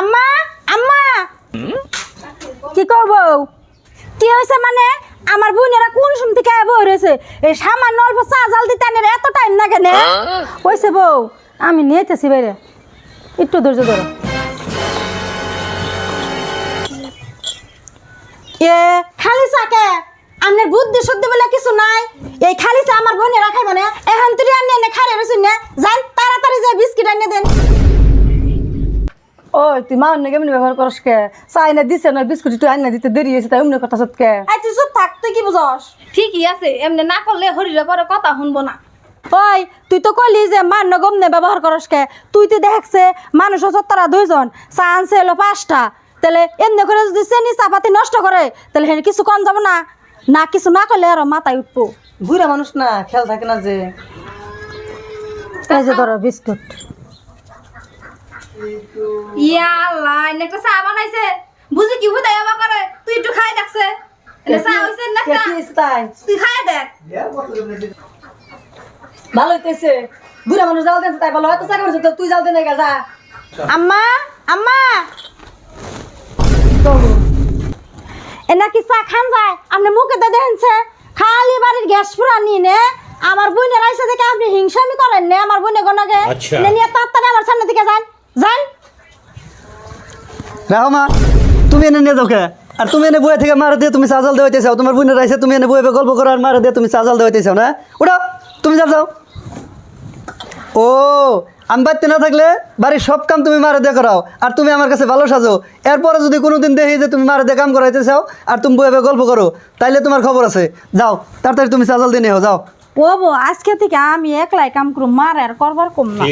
আম্মা আম্মা। কি করব কি হয়েছে মানে? আমার বোনেরা কোন সময় থেকে বই রয়েছে? এই সামান্য অল্প চা জাল দিতে আনের এত টাইম না? কেন কইছে বউ আমি নিয়েতেছি বাইরে। একটু ধৈর্য ধরো। এ খালি চাকে আপনার বুদ্ধি শুদ্ধি বলে কিছু নাই। এই খালি চা আমার বোনে রাখাই মানে এখন তুই আনি এনে খারে রয়েছেন না? যান। ওই তুই মা অন্য কেমনি ব্যবহার করস কে? চাই না দিছে না বিস্কুট একটু আইনা দিতে দেরি হয়েছে তাই অন্য কথা সৎকে এই তুই চুপ থাক তুই কি বুঝস? ঠিকই আছে এমনি না করলে হরিরে পরে কথা শুনব না। ওই তুই তো কইলি যে মান্য গমনে ব্যবহার করস কে? তুই তো দেখছে মানুষ হচ্ছে তারা দুইজন চা আনছে এলো পাঁচটা। তাহলে এমনি করে যদি চেনি চাপাতি নষ্ট করে তাহলে হেন কিছু কম যাব না? না কিছু না করলে আরও মাথায় উঠবো। বুড়া মানুষ না খেয়াল থাকে না যে। এই যে ধরো বিস্কুট। ইয়া আল্লাহ এনে একটা চা বানাইছে। বুঝি কি হুদাই আবার করে তুই একটু খাই দেখছে। চা হইছে না কে কি হয়েছে তাই। তুই খাই দেখ। ভালো হইতেছে। বুড়া মানুষ জাল দিয়েছে তাই ভালো হয়তো চাকরি করছে তুই জাল দে যা। আম্মা চা খান যায়? আপনি মুখে দেখছে খালি বাড়ির গ্যাস পুরা নে। আমার বোনের আইসা থেকে আপনি হিংসামি করেন নে আমার বোনে গনাকে আচ্ছা। নিয়ে তাড়াতাড়ি আমার সামনে থেকে যান। দেখো মা তুমি এনে নিয়ে যাও আর তুমি এনে থেকে মারা দিয়ে তুমি চাজাল দেওয়াইতে চাও। তোমার বোনের রাইছে তুমি এনে বয়ে গল্প করো আর মারা দিয়ে তুমি চাও না? ওটা তুমি যা যাও। ও আমি বাড়িতে না থাকলে বাড়ির সব কাম তুমি মারা দিয়ে করাও আর তুমি আমার কাছে ভালো সাজো। এরপরে যদি কোনোদিন দেখি যে তুমি মারা দিয়ে কাম করাইতে চাও আর তুমি বইয়ে গল্প করো তাইলে তোমার খবর আছে। যাও তাড়াতাড়ি তুমি সাজাল দিয়ে নিও যাও ও আজকে থেকে আমি একলাই কাম করু মার আর করবার কম না।